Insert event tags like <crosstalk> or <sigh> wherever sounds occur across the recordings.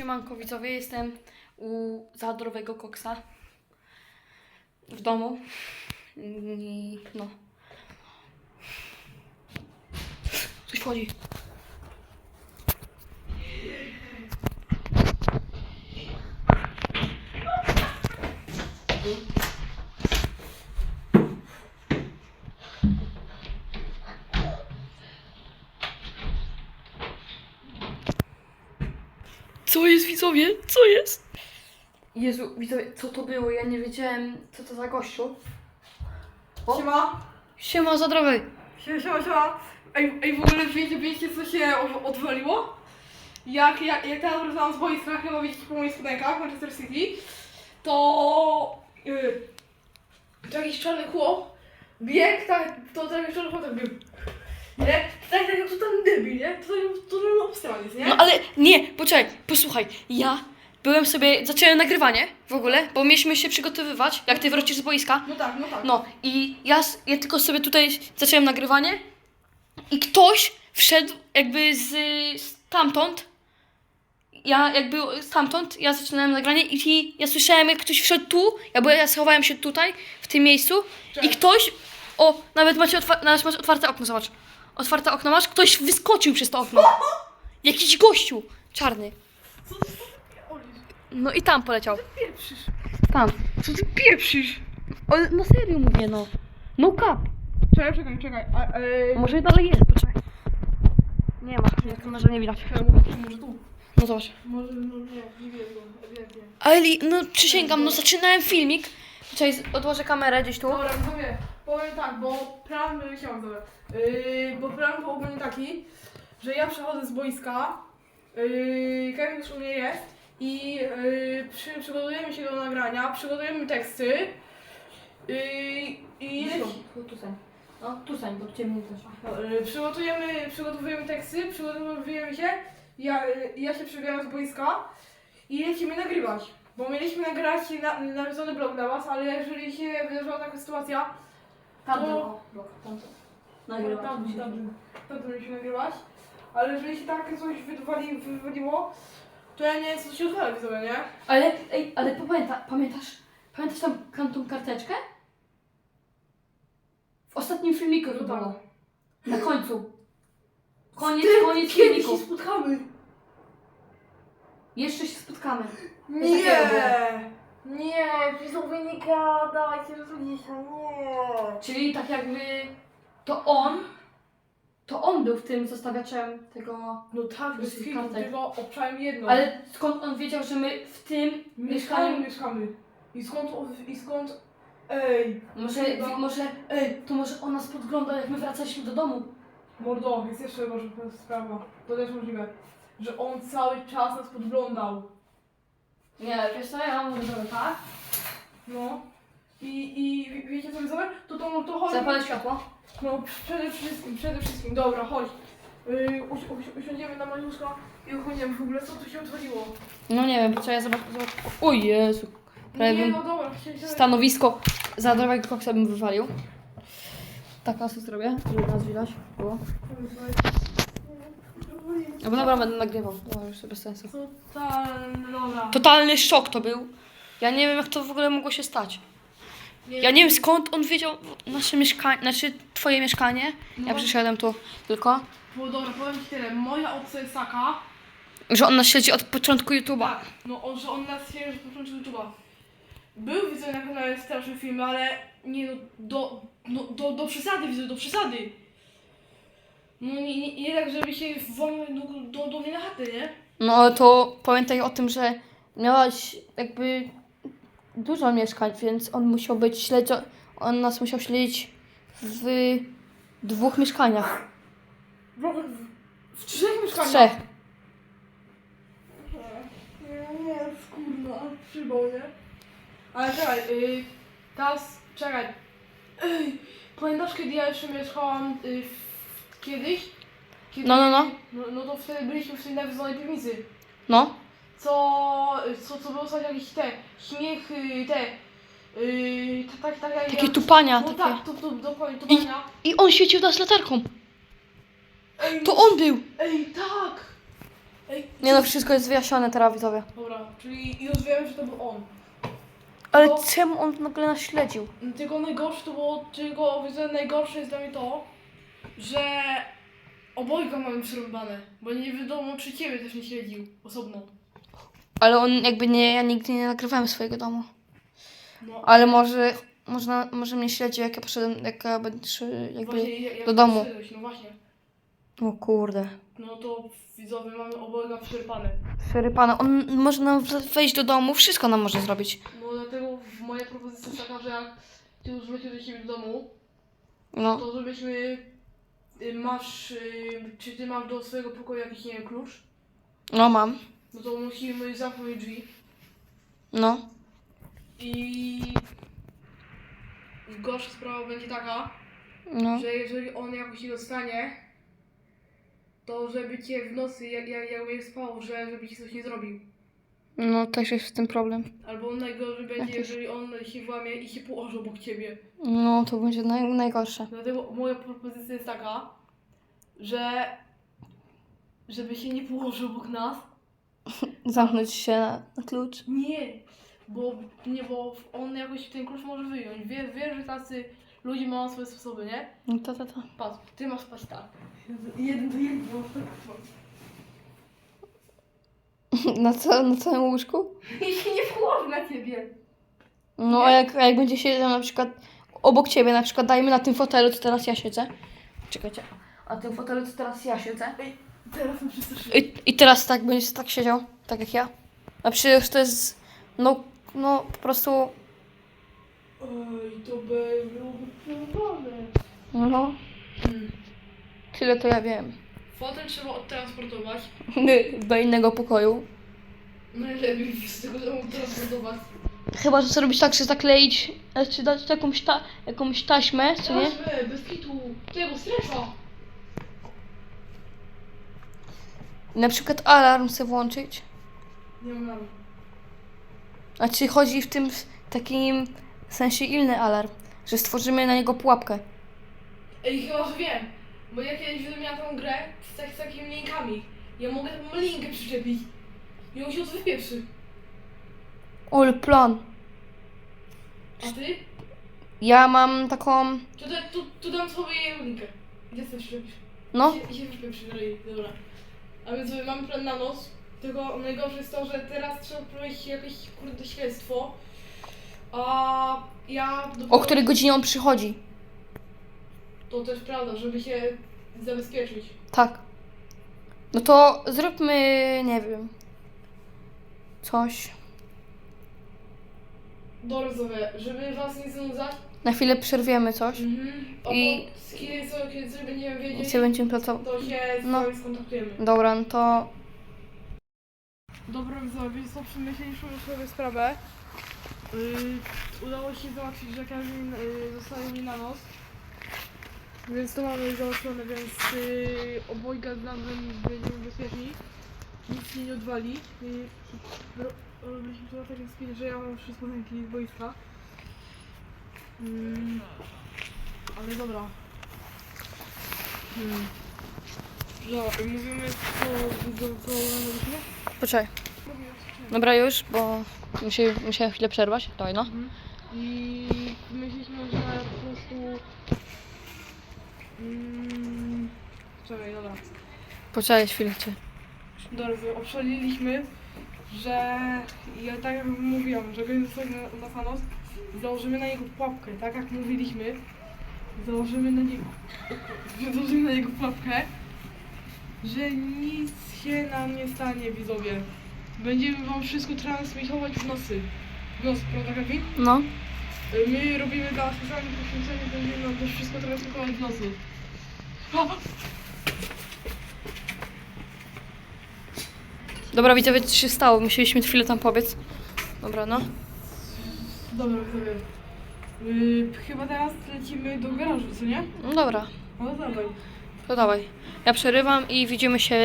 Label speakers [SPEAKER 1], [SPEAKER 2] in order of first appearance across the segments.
[SPEAKER 1] Siemanko jestem u zadrowego koksa w domu i no. Coś wchodzi. Co jest widzowie? Co jest? Jezu, widzowie, co to było? Ja nie wiedziałem, co to za gościu. O.
[SPEAKER 2] Siema.
[SPEAKER 1] Siema zadrowy.
[SPEAKER 2] Siema, siema, siema. Ej, ej, w ogóle wiecie, wiecie co się od- odwaliło? Jak, jak, jak teraz wracałam z boiska, chyba widzicie po moich spodenkach, Manchester City, to yy, to jakiś czarny chłop biegł, tak, to ten czarny chłop tak biegł. Nie? Tak, tak jak to tam debil, nie? To to to obstrany jest, nie?
[SPEAKER 1] No ale nie, poczekaj, posłuchaj. Ja byłem sobie, zacząłem nagrywanie w ogóle, bo mieliśmy się przygotowywać, jak ty wrócisz z boiska.
[SPEAKER 2] No tak, no tak.
[SPEAKER 1] No i ja, s- ja tylko sobie tutaj zacząłem nagrywanie i ktoś wszedł jakby z stamtąd. Ja jakby stamtąd, ja zaczynałem nagranie i ja słyszałem jak ktoś wszedł tu, ja, bo ja schowałem się tutaj, w tym miejscu i
[SPEAKER 2] Cześć.
[SPEAKER 1] ktoś, o, nawet macie, otwa- nawet masz otwarte okno, zobacz. Otwarte okno masz, ktoś wyskoczył przez to okno. <laughs> Jakiś gościu, czarny.
[SPEAKER 2] Co ty co ty pierdolisz?
[SPEAKER 1] No i tam poleciał.
[SPEAKER 2] Pieprzysz.
[SPEAKER 1] Tam.
[SPEAKER 2] Co ty pieprzysz?
[SPEAKER 1] Ale na serio mówię, no. No cap.
[SPEAKER 2] Czekaj, czekaj, czekaj. A, e,
[SPEAKER 1] Może dalej jest, poczekaj. Nie ma, na kamerze nie widać.
[SPEAKER 2] Czekaj, może, może tu.
[SPEAKER 1] No zobacz.
[SPEAKER 2] Może, no nie, nie wiem, ewidentnie.
[SPEAKER 1] Ale, no przysięgam, no zaczynałem filmik. Czekaj, z- odłożę kamerę gdzieś tu.
[SPEAKER 2] Dobra, widzowie, powiem tak, bo plan był, yy, bo plan był ogólnie taki, że ja przechodzę z boiska, yy, Kevin już u mnie jest i yy, przy, przygotujemy się do nagrania, przygotujemy teksty yy, i
[SPEAKER 1] Tu sań. No, tu sań, bo tu ciemniej też.
[SPEAKER 2] yy, przygotujemy, przygotowujemy teksty, przygotowujemy się, ja, yy, ja się przybieram z boiska i lecimy nagrywać. Bo mieliśmy nagrać na, nawiązany blog dla was, ale jeżeli się wydarzyła taka sytuacja,
[SPEAKER 1] Tam
[SPEAKER 2] To-
[SPEAKER 1] było. Blok, tam.
[SPEAKER 2] Tam, tam, tam, się nagrywać. Ale jeżeli się takie coś wywali, wywaliło, to ja nie co się odwala widzowie, nie?
[SPEAKER 1] Ale, ej, ale pamięta, pamiętasz, pamiętasz tam, tą karteczkę? W ostatnim filmiku to
[SPEAKER 2] No tak.
[SPEAKER 1] było. Na końcu. Koniec,
[SPEAKER 2] Ty,
[SPEAKER 1] koniec
[SPEAKER 2] kiedy
[SPEAKER 1] filmiku.
[SPEAKER 2] się spotkamy?
[SPEAKER 1] Jeszcze się spotkamy.
[SPEAKER 2] Nie!
[SPEAKER 1] takiego
[SPEAKER 2] Nie, widzowie nie gadajcie, dzisiaj, nie.
[SPEAKER 1] Czyli tak jakby to on, to on był w tym zostawiaczem tego...
[SPEAKER 2] No tak, bez
[SPEAKER 1] Bez
[SPEAKER 2] filmu,
[SPEAKER 1] kartek.
[SPEAKER 2] tylko obczałem jedno.
[SPEAKER 1] Ale skąd on wiedział, że my w tym
[SPEAKER 2] mieszkamy,
[SPEAKER 1] mieszkaniu...
[SPEAKER 2] mieszkamy. I skąd, i skąd, ej,
[SPEAKER 1] Może,
[SPEAKER 2] Chyba-
[SPEAKER 1] może, ej, to może on nas podglądał, jak my wracaliśmy do domu.
[SPEAKER 2] mordo, jest jeszcze ważna sprawa, to też możliwe, że on cały czas nas podglądał.
[SPEAKER 1] Nie, wiesz co, ja mówię, że tak.
[SPEAKER 2] No. I, i wie- wiecie co widzowie? To to, to chodzi.
[SPEAKER 1] Zapalę światło.
[SPEAKER 2] No przede wszystkim, przede wszystkim, dobra, chodź. Yy, usi, usi, usiądziemy na maluszka i uchodzimy w ogóle, co tu się odwaliło.
[SPEAKER 1] No nie wiem, co ja zobaczę. Zobacz... O Jezu. Prawie
[SPEAKER 2] Nie,
[SPEAKER 1] bym
[SPEAKER 2] no dobra,
[SPEAKER 1] stanowisko zadrowego koksa bym wywalił. Tak nas zrobię, żeby nas widać było. No bo dobra, będę nagrywał. To już bez sensu.
[SPEAKER 2] Totalny, dobra.
[SPEAKER 1] Totalny szok to był. Ja nie wiem, jak to w ogóle mogło się stać. Ja nie wiem, skąd on wiedział nasze mieszkanie, znaczy twoje mieszkanie. Ja
[SPEAKER 2] No.
[SPEAKER 1] przyszedłem tu tylko,
[SPEAKER 2] Bo dobra, powiem ci tyle, moja opcja jest taka,
[SPEAKER 1] że on nas śledzi od początku YouTube'a.
[SPEAKER 2] tak, no on, że on nas się z początku YouTube'a. Był widzę na kanale straszne filmy, ale nie no, do, no, do, do przesady widzę, do przesady. No nie, nie, tak, żeby się wolno do, do, do mnie na chatę, nie?
[SPEAKER 1] No ale to pamiętaj o tym, że miałaś jakby dużo mieszkań, więc on musiał być śledzo... On nas musiał śledzić w dwóch mieszkaniach.
[SPEAKER 2] W, w, w trzech
[SPEAKER 1] W
[SPEAKER 2] mieszkaniach.
[SPEAKER 1] trzech.
[SPEAKER 2] Nie, nie, kurwa, przybał, nie? Ale czekaj, yy, teraz, czekaj. Ej, pamiętasz kiedy ja jeszcze mieszkałam y, w, kiedyś? Kiedy,
[SPEAKER 1] No, no, no.
[SPEAKER 2] no. No to wtedy byliśmy w tej nawiedzonej piwnicy.
[SPEAKER 1] No.
[SPEAKER 2] Co, co, co było słychać jakieś te śmiechy, te, yy, tak, tak, tak,
[SPEAKER 1] Takie tupania.
[SPEAKER 2] No
[SPEAKER 1] Takie.
[SPEAKER 2] tak, to, to, dokładnie, tupania.
[SPEAKER 1] I on świecił nas latarką.
[SPEAKER 2] Ej,
[SPEAKER 1] To on był.
[SPEAKER 2] Ej, tak! Ej,
[SPEAKER 1] Nie no, wszystko jest wyjaśnione teraz, widzowie.
[SPEAKER 2] dobra, czyli już wiemy, że to był on.
[SPEAKER 1] Ale
[SPEAKER 2] No.
[SPEAKER 1] czemu on nagle nas śledził?
[SPEAKER 2] Tylko najgorsze to było, tylko widzę, najgorsze jest dla mnie to, że obojga mamy przerąbane, bo nie wiadomo czy ciebie też nie śledził osobno.
[SPEAKER 1] Ale on jakby nie, ja nigdy nie nagrywałem swojego domu.
[SPEAKER 2] No,
[SPEAKER 1] Ale może, można, może mnie śledził, jak ja poszedłem, jak ja będę jakby...
[SPEAKER 2] właśnie, jak, jak
[SPEAKER 1] do domu.
[SPEAKER 2] przyszedłeś, No właśnie.
[SPEAKER 1] O kurde.
[SPEAKER 2] No to widzowie mamy obojga przerpane.
[SPEAKER 1] Przerypane. On może nam w- wejść do domu, wszystko nam może zrobić.
[SPEAKER 2] No dlatego moja propozycja jest taka, że jak ty już wrócisz do siebie do domu,
[SPEAKER 1] No.
[SPEAKER 2] to żebyśmy y, masz, y, czy ty masz do swojego pokoju jakiś nie wiem, klucz,
[SPEAKER 1] No mam.
[SPEAKER 2] no to musimy zamknąć drzwi
[SPEAKER 1] No.
[SPEAKER 2] i gorsza sprawa będzie taka,
[SPEAKER 1] No.
[SPEAKER 2] że jeżeli on jakoś się dostanie, to żeby cię w nocy, jak, jak, jakby spał, że żeby ci coś nie zrobił.
[SPEAKER 1] No też jest w tym problem.
[SPEAKER 2] Albo najgorzej będzie,
[SPEAKER 1] Jakiś-
[SPEAKER 2] jeżeli on się włamie i się położy obok ciebie.
[SPEAKER 1] No to będzie naj, najgorsze.
[SPEAKER 2] Dlatego moja propozycja jest taka, że żeby się nie położył obok nas. <laughs>
[SPEAKER 1] Zamknąć się na, na klucz.
[SPEAKER 2] Nie, bo nie, bo on jakoś ten klucz może wyjąć. Wie, wie że tacy ludzie mają swoje sposoby, nie?
[SPEAKER 1] No to, to, to.
[SPEAKER 2] Patrz, ty masz spać tak. Jeden do jednego. <laughs>
[SPEAKER 1] Na, ca- na całym łóżku?
[SPEAKER 2] I <laughs> się nie położy na ciebie.
[SPEAKER 1] No a jak, a jak będzie siedział na przykład obok ciebie, na przykład dajmy na tym fotelu, co teraz ja siedzę. Czekajcie. A tym fotelu, co teraz ja siedzę.
[SPEAKER 2] Ej, teraz.
[SPEAKER 1] I, I teraz tak będziesz tak siedział, tak jak ja. A przecież to jest, no, no po prostu,
[SPEAKER 2] Oj, to by byłoby przerwane.
[SPEAKER 1] no,
[SPEAKER 2] Hmm.
[SPEAKER 1] tyle to ja wiem.
[SPEAKER 2] Fotel trzeba odtransportować.
[SPEAKER 1] Do innego pokoju.
[SPEAKER 2] Najlepiej z tego domu transportować.
[SPEAKER 1] Chyba, że zrobić tak, że zakleić, czy dać jakąś, ta, jakąś taśmę, czy nie?
[SPEAKER 2] Taśmy, bez kitu, tego strefa.
[SPEAKER 1] Na przykład alarm sobie włączyć.
[SPEAKER 2] Nie mam nawet.
[SPEAKER 1] A czy chodzi w tym w takim sensie inny alarm, że stworzymy na niego pułapkę.
[SPEAKER 2] Ej, chyba, że wiem. Bo ja kiedyś miałam tą grę z, tak, z takimi linkami. Ja mogę tam linkę przyczepić. I on się od wypieprzy.
[SPEAKER 1] Ol plan.
[SPEAKER 2] A ty?
[SPEAKER 1] Ja mam taką,
[SPEAKER 2] To, da, to, to dam sobie linkę. Gdzie chcesz przyczepić?
[SPEAKER 1] no,
[SPEAKER 2] I się, wypieprzy, dobra. A więc sobie mamy plan na nos. Tylko najgorsze jest to, że teraz trzeba prowadzić jakieś kurde śledztwo. A ja...
[SPEAKER 1] o której godzinie on przychodzi.
[SPEAKER 2] To też prawda, żeby się zabezpieczyć.
[SPEAKER 1] Tak. No to zróbmy, nie wiem, coś.
[SPEAKER 2] Dobra, sobie, żeby was nie znudzać.
[SPEAKER 1] Na chwilę przerwiemy coś
[SPEAKER 2] Mhm.
[SPEAKER 1] I-
[SPEAKER 2] I kiedy sobie, kiedy sobie będziemy
[SPEAKER 1] i
[SPEAKER 2] wiedzieć,
[SPEAKER 1] sobie będziemy pracować.
[SPEAKER 2] to się z
[SPEAKER 1] No.
[SPEAKER 2] wami skontaktujemy.
[SPEAKER 1] Dobra, no to
[SPEAKER 2] Dobra, widzowie, co przemyśleliśmy sobie sprawę. Yy, udało się załatwić, że każdy yy, zostaje mi na nos. Więc to mamy załatwione, więc yy, obojga z nami będziemy bezpieczni. Nic nie odwali. Yy, ro- Robiliśmy to na takim speedzie, że ja mam wszystko ręki z boiska. Yy, ale dobra. Hmm. Dobra, mówimy co, co, co robiliśmy?
[SPEAKER 1] poczekaj. Dobra już, bo muszę, musiałem chwilę przerwać. Dawaj no.
[SPEAKER 2] Mhm. I myśleliśmy, że po prostu. Mm, czekaj, dobra.
[SPEAKER 1] Poczekaj chwilę. Czy...
[SPEAKER 2] Dobra, obszaliliśmy, że ja tak jak mówiłam, że będzie sobie na, na Thanos, założymy na niego pułapkę, tak jak mówiliśmy. Założymy na niego. Założymy na niego pułapkę, że nic się nam nie stanie, widzowie. Będziemy wam wszystko transmitować w nocy. W nocy, prawda, Kevin?
[SPEAKER 1] No.
[SPEAKER 2] My robimy dla specjalnych poświęcenie, będziemy też wszystko transmitować w nocy. O!
[SPEAKER 1] Dobra, widzowie, co się stało? Musieliśmy chwilę tam pobiec. Dobra, no.
[SPEAKER 2] Dobra, widzowie. Yy, chyba teraz lecimy do garażu, co nie?
[SPEAKER 1] No dobra,
[SPEAKER 2] No dawaj.
[SPEAKER 1] to dawaj. Ja przerywam i widzimy się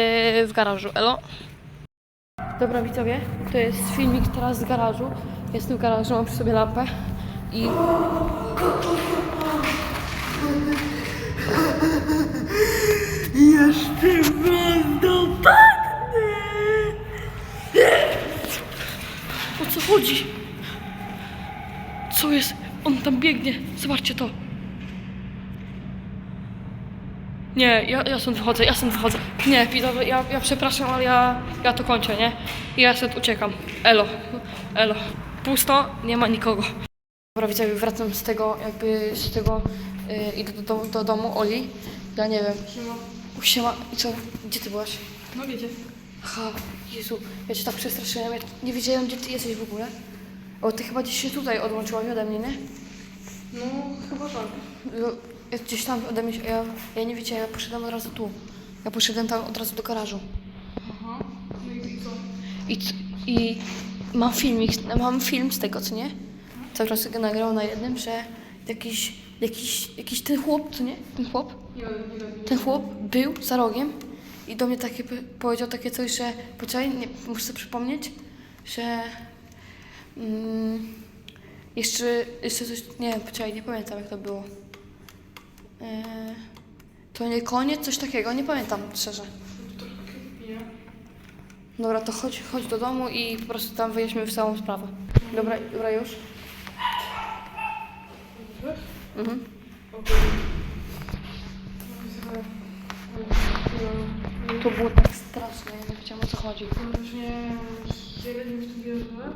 [SPEAKER 1] w garażu. Elo. Dobra, widzowie, to jest filmik teraz z garażu. Jestem w garażu, mam przy sobie lampę i...
[SPEAKER 2] Jeszcze was dopadnę!
[SPEAKER 1] O co chodzi? Co jest? On tam biegnie. Zobaczcie to. Nie, ja, ja stąd wychodzę, ja stąd wychodzę. Nie, widzowie, ja, ja przepraszam, ale ja, ja to kończę, nie? I ja stąd uciekam. Elo, elo. Pusto, nie ma nikogo. Dobra, widzowie, wracam z tego, jakby z tego, yy, idę do, do, do domu Oli. Ja nie wiem.
[SPEAKER 2] Siema.
[SPEAKER 1] Siema, i co? Gdzie ty byłaś?
[SPEAKER 2] No wiecie.
[SPEAKER 1] Aha, Jezu, ja cię tak przestraszyłem, ja nie wiedziałem, gdzie ty jesteś w ogóle. O, ty chyba gdzieś się tutaj odłączyłaś ode mnie, nie?
[SPEAKER 2] No chyba tak.
[SPEAKER 1] No, Ja gdzieś tam ode mnie, się- ja, ja nie wiedziałem, ja poszedłem od razu tu. Ja poszedłem tam od razu do garażu.
[SPEAKER 2] Aha. No i, i co?
[SPEAKER 1] I, c- i mam filmik, mam film z tego, co nie? Cały czas nagrał na jednym, że jakiś, jakiś, jakiś ten chłop, co nie? Ten chłop? Ten chłop był za rogiem i do mnie takie powiedział takie coś, że poczekaj, nie, muszę sobie przypomnieć, że mm, jeszcze, jeszcze coś, nie poczekaj, nie pamiętam jak to było. E, to nie koniec, coś takiego, nie pamiętam szczerze. Dobra, to chodź, chodź do domu i po prostu tam wyjaśnimy całą sprawę. Dobra, dobra już? Mhm.
[SPEAKER 2] No,
[SPEAKER 1] To było tak straszne, ja nie wiedziałam o co chodzi.
[SPEAKER 2] Właśnie średnio w to wierzę.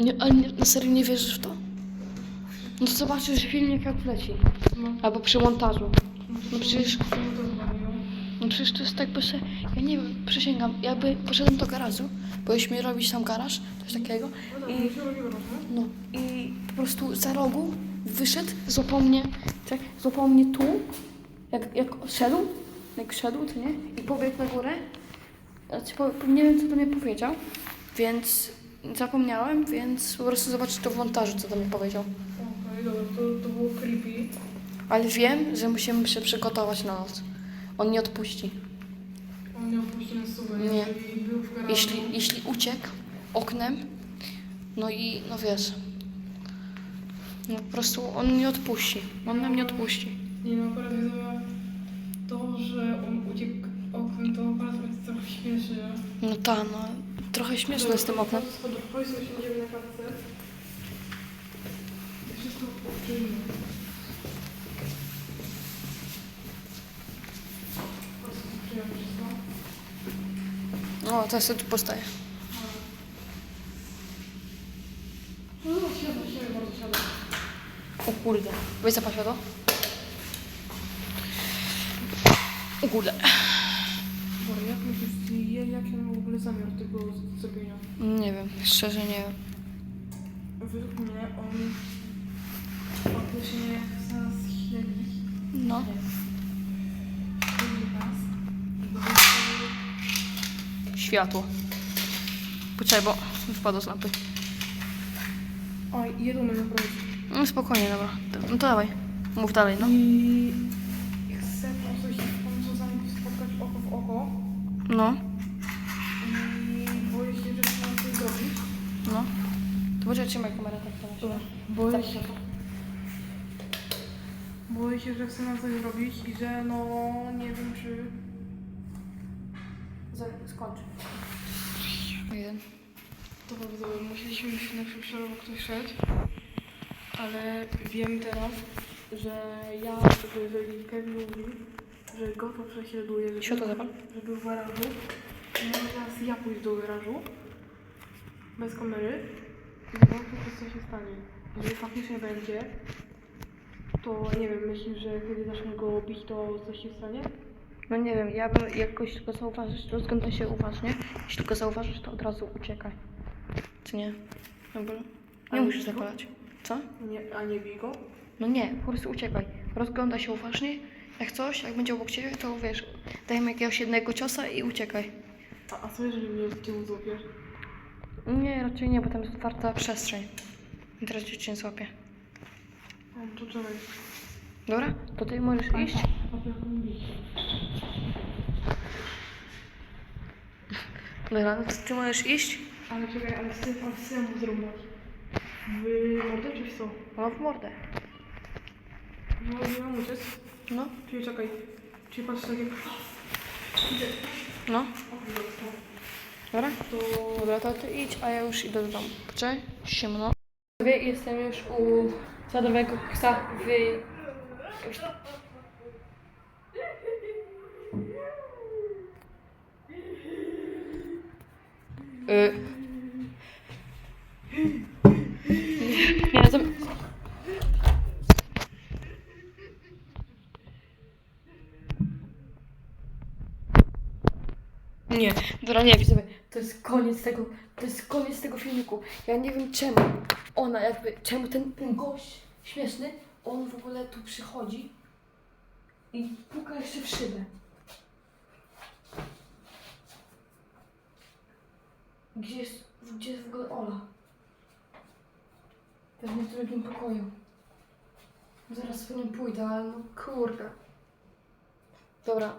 [SPEAKER 1] Nie, ale nie, na serio nie wierzysz w to? No to zobaczysz filmik jak leci.
[SPEAKER 2] No.
[SPEAKER 1] Albo przy montażu. No przecież,
[SPEAKER 2] mi to zwaliło?
[SPEAKER 1] no przecież to jest tak, bo se, ja nie wiem, przysięgam, jakby poszedłem do garażu, bo jeśmy robić tam garaż, coś takiego,
[SPEAKER 2] No tak,
[SPEAKER 1] i,
[SPEAKER 2] mi robiło trochę.
[SPEAKER 1] no, i po prostu za rogu wyszedł, złapał mnie, tak, złapał mnie tu, jak, jak szedł, jak szedł, to nie, i pobiegł na górę, znaczy, po, nie wiem, co do mnie powiedział, więc zapomniałem, więc po prostu zobaczyć to w montażu, co do mnie powiedział.
[SPEAKER 2] Okej, dobra, to, to było creepy.
[SPEAKER 1] Ale wiem, że musimy się przygotować na noc. On nie odpuści.
[SPEAKER 2] On nie jeżeli był w garażu.
[SPEAKER 1] Jeśli, jeśli uciekł oknem, no i no wiesz, no po prostu on nie odpuści. On nam nie odpuści.
[SPEAKER 2] Nie no, akurat to, że on uciekł oknem, to akurat jest trochę śmieszne.
[SPEAKER 1] No ta, no trochę śmieszne jest z tym oknem.
[SPEAKER 2] Schodów, chodź sobie siądziemy na klatce. I Wszystko wszystko.
[SPEAKER 1] O, teraz tu postaje. O kurde. Weź zapal światło. O kurde.
[SPEAKER 2] Dobra, jak myślisz, ja- jaki on w ogóle zamiar tego zrobienia?
[SPEAKER 1] Nie wiem, szczerze nie wiem.
[SPEAKER 2] Według mnie on faktycznie chce nas śledzić.
[SPEAKER 1] No.
[SPEAKER 2] Śledzi nas.
[SPEAKER 1] Światło. Poczekaj, bo wypadło z lampy.
[SPEAKER 2] Oj, mnie naprawdę.
[SPEAKER 1] No spokojnie, dobra. No to dawaj. Mów dalej, no.
[SPEAKER 2] I chcę po prostu się w końcu z nami spotkać oko w oko.
[SPEAKER 1] No,
[SPEAKER 2] I boję się, że chcę coś zrobić.
[SPEAKER 1] no. To poczekaj, trzymaj kamerę tak teraz.
[SPEAKER 2] Dobra. Boję
[SPEAKER 1] Zapal
[SPEAKER 2] się, boję się, że chce nam coś zrobić i że no nie wiem czy...
[SPEAKER 1] Za- Skończ. Jeden.
[SPEAKER 2] Dobra, widzowie, musieliśmy się na przykład, bo ktoś szedł. Ale wiem teraz, że ja, że jeżeli Kevin mówi, że go to prześladuje, że
[SPEAKER 1] Światło zapal.
[SPEAKER 2] że był w garażu, to może teraz ja pójść do garażu bez kamery i zobaczyć, co się stanie. Jeżeli faktycznie będzie, to nie wiem, myślisz, że kiedy zaczniemy go bić, to coś się stanie?
[SPEAKER 1] No nie wiem, ja bym jakoś tylko zauważyć, rozglądaj się uważnie. Jeśli tylko zauważysz, to od razu uciekaj. Czy nie? No bo nie
[SPEAKER 2] Ale
[SPEAKER 1] musisz
[SPEAKER 2] co?
[SPEAKER 1] zakładać. Co?
[SPEAKER 2] Nie, a nie bij go?
[SPEAKER 1] No nie, po prostu uciekaj. Rozglądaj się uważnie. Jak coś, jak będzie obok ciebie, to wiesz, dajmy jakiegoś jednego ciosa i uciekaj.
[SPEAKER 2] A, a co jeżeli mnie w tyłu złapiesz?
[SPEAKER 1] Nie, raczej nie, bo tam jest otwarta przestrzeń. I teraz cię nie złapie.
[SPEAKER 2] A, to czekaj.
[SPEAKER 1] Dobra? To ty możesz iść.
[SPEAKER 2] Jak on bić?
[SPEAKER 1] Dobra, no to ty możesz iść.
[SPEAKER 2] Ale czekaj, ale chcę, ale chcę mu zrobić. W mordę czy w co?
[SPEAKER 1] No w mordę.
[SPEAKER 2] No, nie mam uciec.
[SPEAKER 1] No,
[SPEAKER 2] Czyli czekaj. Czyli patrz tak jak... Idę.
[SPEAKER 1] no. Dobra?
[SPEAKER 2] To...
[SPEAKER 1] Dobra, to ty idź, a ja już idę do domu. Cześć, siemno. Jestem już u zadowego psa w... Y... Nie, nie, to... Nie, dobra, nie, widzowie, to jest koniec tego, to jest koniec tego filmiku. Ja nie wiem czemu ona jakby, czemu ten, ten gość śmieszny, on w ogóle tu przychodzi i puka jeszcze w szybę. Gdzie jest, gdzie jest w ogóle Ola? Pewnie w drugim pokoju. Zaraz po nią pójdę, ale no kurde. Dobra,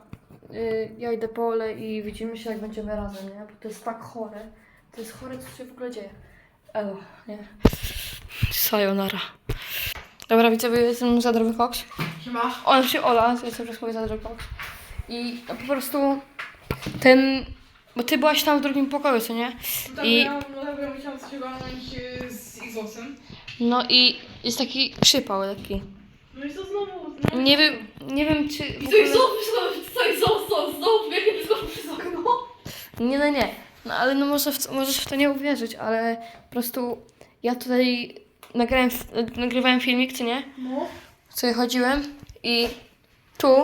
[SPEAKER 1] y, ja idę po Ole i widzimy się jak będziemy razem, nie? Bo to jest tak chore. To jest chore, co się w ogóle dzieje. Elo, nie? Sayonara. Dobra, widzowie, jestem Zadrowy Cox.
[SPEAKER 2] Siema.
[SPEAKER 1] On się Ola, ja cały czas mówię Zadrowy Cox. I no, po prostu ten... Bo ty byłaś tam w drugim pokoju, co nie?
[SPEAKER 2] Tak,
[SPEAKER 1] I-
[SPEAKER 2] ja, no tak, ja musiałam coś ogarnąć e, z Xboxem.
[SPEAKER 1] No i jest taki przypał taki.
[SPEAKER 2] No i co znowu? No,
[SPEAKER 1] Nie wiem, nie wiem czy... w
[SPEAKER 2] I co
[SPEAKER 1] ogóle-
[SPEAKER 2] i znowu przyszło, co i znowu, znowu, znowu, znowu przez okno.
[SPEAKER 1] Nie, no nie. No ale no może w, możesz w to nie uwierzyć, ale po prostu ja tutaj nagrałem, nagrywałem filmik, czy nie?
[SPEAKER 2] No.
[SPEAKER 1] sobie chodziłem i tu,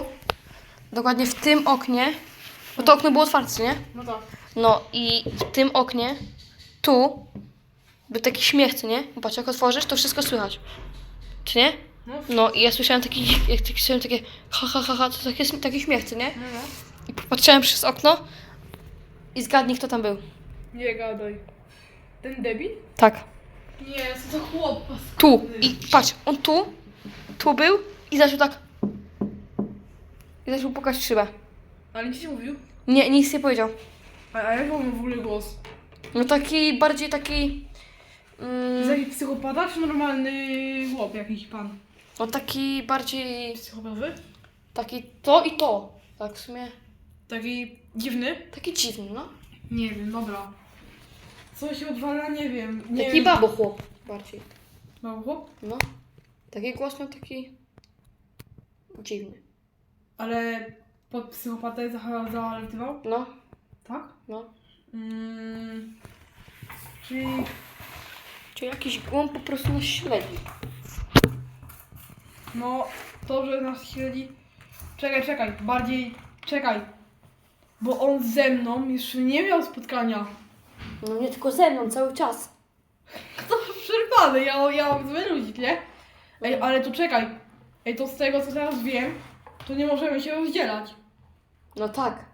[SPEAKER 1] dokładnie w tym oknie, bo to okno było otwarte, nie?
[SPEAKER 2] No tak.
[SPEAKER 1] No i w tym oknie, tu, był taki śmiech, co nie? Patrz, jak otworzysz, to wszystko słychać. Czy nie?
[SPEAKER 2] No.
[SPEAKER 1] I ja słyszałem taki, jak słyszałem takie ha, ha, ha, ha, to takie, taki śmiech, co nie?
[SPEAKER 2] No.
[SPEAKER 1] I patrzyłem przez okno i zgadnij, kto tam był.
[SPEAKER 2] Nie gadaj. Ten debil?
[SPEAKER 1] Tak.
[SPEAKER 2] Nie, co to chłop
[SPEAKER 1] Tu.
[SPEAKER 2] paskudny.
[SPEAKER 1] I patrz, on tu, tu był i zaczął tak... I zaczął w szybę.
[SPEAKER 2] Ale nic nie mówił.
[SPEAKER 1] Nie, nic nie powiedział.
[SPEAKER 2] A, a jak on w ogóle głos?
[SPEAKER 1] No taki, bardziej taki...
[SPEAKER 2] Jest
[SPEAKER 1] Mm,
[SPEAKER 2] jakiś psychopata czy normalny chłop jakiś pan?
[SPEAKER 1] No taki bardziej...
[SPEAKER 2] Psychopowy?
[SPEAKER 1] Taki to i to. Tak w sumie.
[SPEAKER 2] Taki dziwny?
[SPEAKER 1] Taki dziwny, no.
[SPEAKER 2] Nie wiem, dobra. Co się odwala, nie wiem. Nie
[SPEAKER 1] Taki
[SPEAKER 2] wiem.
[SPEAKER 1] babo chłop bardziej.
[SPEAKER 2] Mały chłop?
[SPEAKER 1] No. Taki głos miał taki... Dziwny.
[SPEAKER 2] Ale pod psychopatę za-?
[SPEAKER 1] No,
[SPEAKER 2] Tak?
[SPEAKER 1] no.
[SPEAKER 2] Mm, czyli
[SPEAKER 1] Czy jakiś głąb po prostu nas śledzi.
[SPEAKER 2] No to, że nas śledzi. Czekaj, czekaj, bardziej czekaj. Bo on ze mną jeszcze nie miał spotkania.
[SPEAKER 1] No nie tylko ze mną, cały czas.
[SPEAKER 2] Kto przerwany, ja, ja mam złe ludzi, nie? Ej, ale to czekaj. Ej, to z tego co teraz wiem, to nie możemy się rozdzielać.
[SPEAKER 1] No tak.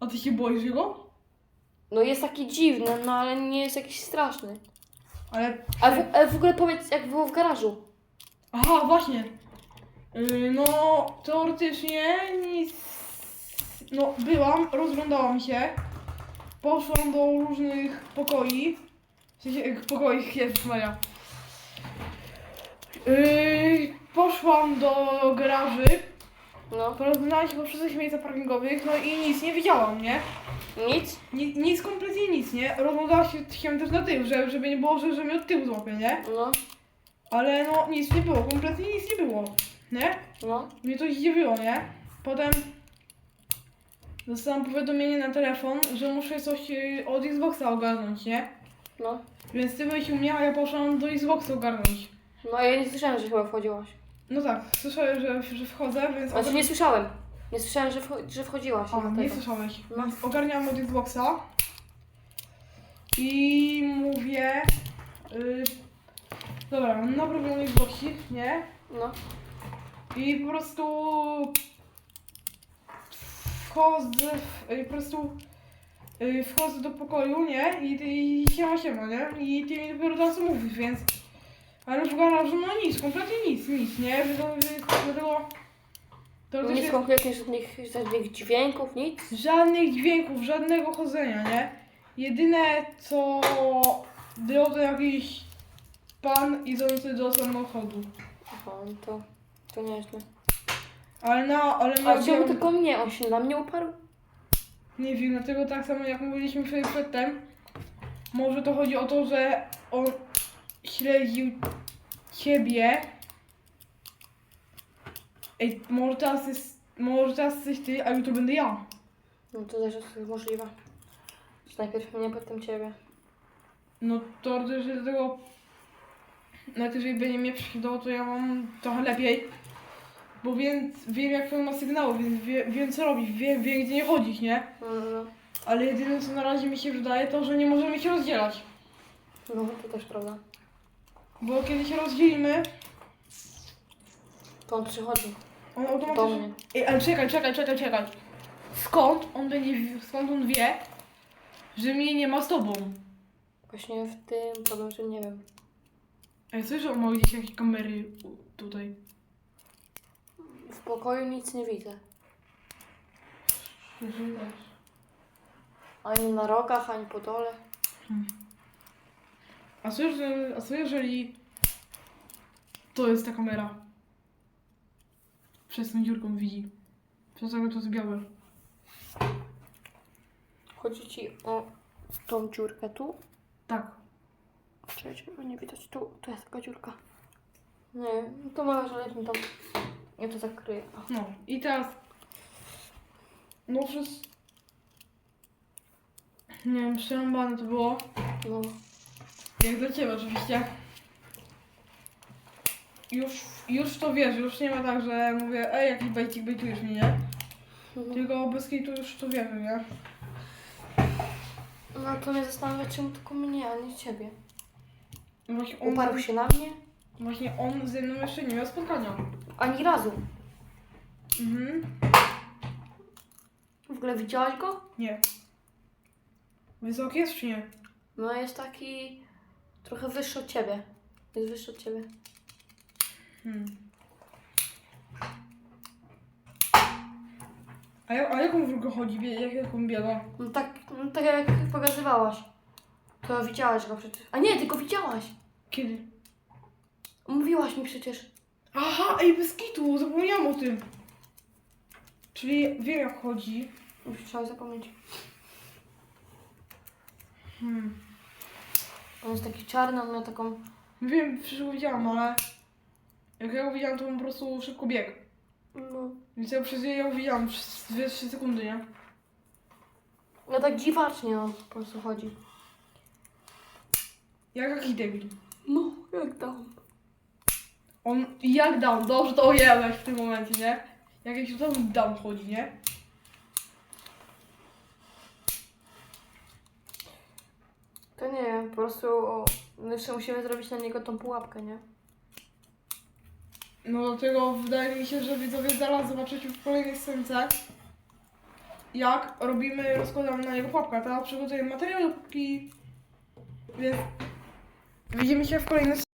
[SPEAKER 2] A ty się boisz jego?
[SPEAKER 1] No jest taki dziwny, no ale nie jest jakiś straszny.
[SPEAKER 2] Ale.
[SPEAKER 1] A w, ale w ogóle powiedz, jak było w garażu.
[SPEAKER 2] Aha, właśnie. Yy, no, teoretycznie nic. No, byłam, rozglądałam się. Poszłam do różnych pokoi. W sensie, pokoi, <laughs> Jezus Maria. Yy, poszłam do garaży.
[SPEAKER 1] No.
[SPEAKER 2] Porozglądałam się po wszystkich miejscach parkingowych, no i nic nie widziałam, nie?
[SPEAKER 1] Nic?
[SPEAKER 2] Ni- nic, kompletnie nic, nie? Rozglądałam się, się też na tył, żeby, żeby nie było, że, że mnie od tyłu złapie, nie?
[SPEAKER 1] No,
[SPEAKER 2] Ale no, nic nie było, kompletnie nic nie było, nie?
[SPEAKER 1] no.
[SPEAKER 2] Mnie to zdziwiło, nie? Potem dostałam powiadomienie na telefon, że muszę coś y, od Xboxa ogarnąć, nie?
[SPEAKER 1] No.
[SPEAKER 2] Więc ty byłeś u mnie, a ja poszłam do Xboxa ogarnąć.
[SPEAKER 1] No ja nie słyszałem, że chyba wchodziłaś.
[SPEAKER 2] No tak, słyszałem, że, że wchodzę, więc...
[SPEAKER 1] Znaczy nie słyszałem. Nie słyszałem, że, wcho- że wchodziłaś.
[SPEAKER 2] A, nie słyszałeś.
[SPEAKER 1] No.
[SPEAKER 2] Więc ogarniałam od Xboxa i mówię... Y, dobra, mam naprawiony Xboxik, nie?
[SPEAKER 1] No.
[SPEAKER 2] I po prostu wchodzę, w, y, po prostu y, wchodzę do pokoju, nie? I, i siema, siema, nie? I ty mi dopiero teraz mówisz, więc... Ale w garażu no nic, kompletnie nic, nic, nie? Dlatego... to
[SPEAKER 1] Nic
[SPEAKER 2] też
[SPEAKER 1] konkretnie, żadnych, żadnych dźwięków, nic.
[SPEAKER 2] żadnych dźwięków, żadnego chodzenia, nie? Jedyne co było to jakiś pan idący do samochodu.
[SPEAKER 1] Aha, no to, to nieźle.
[SPEAKER 2] Ale na, ale
[SPEAKER 1] A
[SPEAKER 2] miał
[SPEAKER 1] czemu tylko mnie? On się na mnie uparł?
[SPEAKER 2] Nie wiem, dlatego tak samo jak mówiliśmy sobie przedtem, może to chodzi o to, że on śledził ciebie. Ej, może teraz jest, może teraz jesteś ty, a jutro będę ja.
[SPEAKER 1] No to też jest możliwe. Że najpierw mnie, potem ciebie.
[SPEAKER 2] No to też dlatego, nawet jeżeli będzie mnie prześladował, to ja mam trochę lepiej. Bo wiem, wiem jak on ma sygnały, więc wie, wiem co robić, wiem, wiem gdzie nie chodzić, nie?
[SPEAKER 1] No, no, no.
[SPEAKER 2] Ale jedyne co na razie mi się wydaje to, że nie możemy się rozdzielać.
[SPEAKER 1] No, to też prawda.
[SPEAKER 2] Bo kiedy się rozdzielimy,
[SPEAKER 1] To on przychodzi
[SPEAKER 2] on
[SPEAKER 1] do
[SPEAKER 2] automatycznie...
[SPEAKER 1] mnie.
[SPEAKER 2] Ej, ale czekaj, czekaj, czekaj, czekaj. Skąd on będzie, skąd on wie, że mnie nie ma z tobą?
[SPEAKER 1] Właśnie w tym problem, że nie wiem.
[SPEAKER 2] Ej, coś, że on ma gdzieś jakieś kamery u- tutaj.
[SPEAKER 1] W pokoju nic nie widzę. Ani na rogach, ani po dole.
[SPEAKER 2] A co, jeżeli, a co jeżeli to jest ta kamera? Przez tą dziurką widzi. Przez tego to jest białe.
[SPEAKER 1] Chodzi ci o tą dziurkę tu.
[SPEAKER 2] Tak.
[SPEAKER 1] Czekajcie, bo nie widać. Tu, tu jest taka dziurka. Nie wiem, to może lepiej tam. Ja to zakryję.
[SPEAKER 2] No i teraz. No przez. Nie wiem, przerąbane to było.
[SPEAKER 1] No.
[SPEAKER 2] Jak dla ciebie oczywiście. Już, już to wiesz, już nie ma tak, że mówię, ej, jakiś bejcik bejtujesz mnie, nie?
[SPEAKER 1] Mhm.
[SPEAKER 2] Tylko bez kitu już to wiemy, nie?
[SPEAKER 1] No to mnie zastanawia, czemu tylko mnie, a nie ciebie.
[SPEAKER 2] Właśnie on,
[SPEAKER 1] Uparł się na mnie?
[SPEAKER 2] właśnie on ze mną jeszcze nie miał spotkania.
[SPEAKER 1] Ani razu.
[SPEAKER 2] Mhm.
[SPEAKER 1] W ogóle widziałaś go?
[SPEAKER 2] Nie. Wysoki jest czy nie?
[SPEAKER 1] No jest taki trochę wyższy od ciebie. Jest wyższy od ciebie.
[SPEAKER 2] Hmm. A, jak, a jaką wróg chodzi? Jak, jaką biedą?
[SPEAKER 1] No tak, no tak jak pokazywałaś. To widziałaś go przecież. A nie, ty go widziałaś.
[SPEAKER 2] Kiedy?
[SPEAKER 1] Mówiłaś mi przecież.
[SPEAKER 2] Aha, ej, bez kitu, zapomniałam o tym. Czyli wiem jak chodzi.
[SPEAKER 1] Już trzeba zapomnieć.
[SPEAKER 2] Hmm.
[SPEAKER 1] On jest taki czarny, on miał taką...
[SPEAKER 2] Wiem, przecież go widziałam, ale... Jak ja go widziałam, to on po prostu szybko biegł.
[SPEAKER 1] No.
[SPEAKER 2] Więc ja przez ja go widziałam przez 2-3 sekundy, nie?
[SPEAKER 1] No tak dziwacznie on po prostu chodzi.
[SPEAKER 2] Jak jakiś debil.
[SPEAKER 1] No, jak tam.
[SPEAKER 2] On jak down, dobrze to ojebać w tym momencie, nie? Jak jakiś totalny down chodzi, nie?
[SPEAKER 1] To nie po prostu jeszcze musimy zrobić na niego tą pułapkę, nie?
[SPEAKER 2] No dlatego wydaje mi się, że widzowie zaraz zobaczycie w kolejnej scence jak robimy, rozkładamy na niego pułapkę. Teraz przygotujemy materiał, dopóki... Więc widzimy się w kolejnej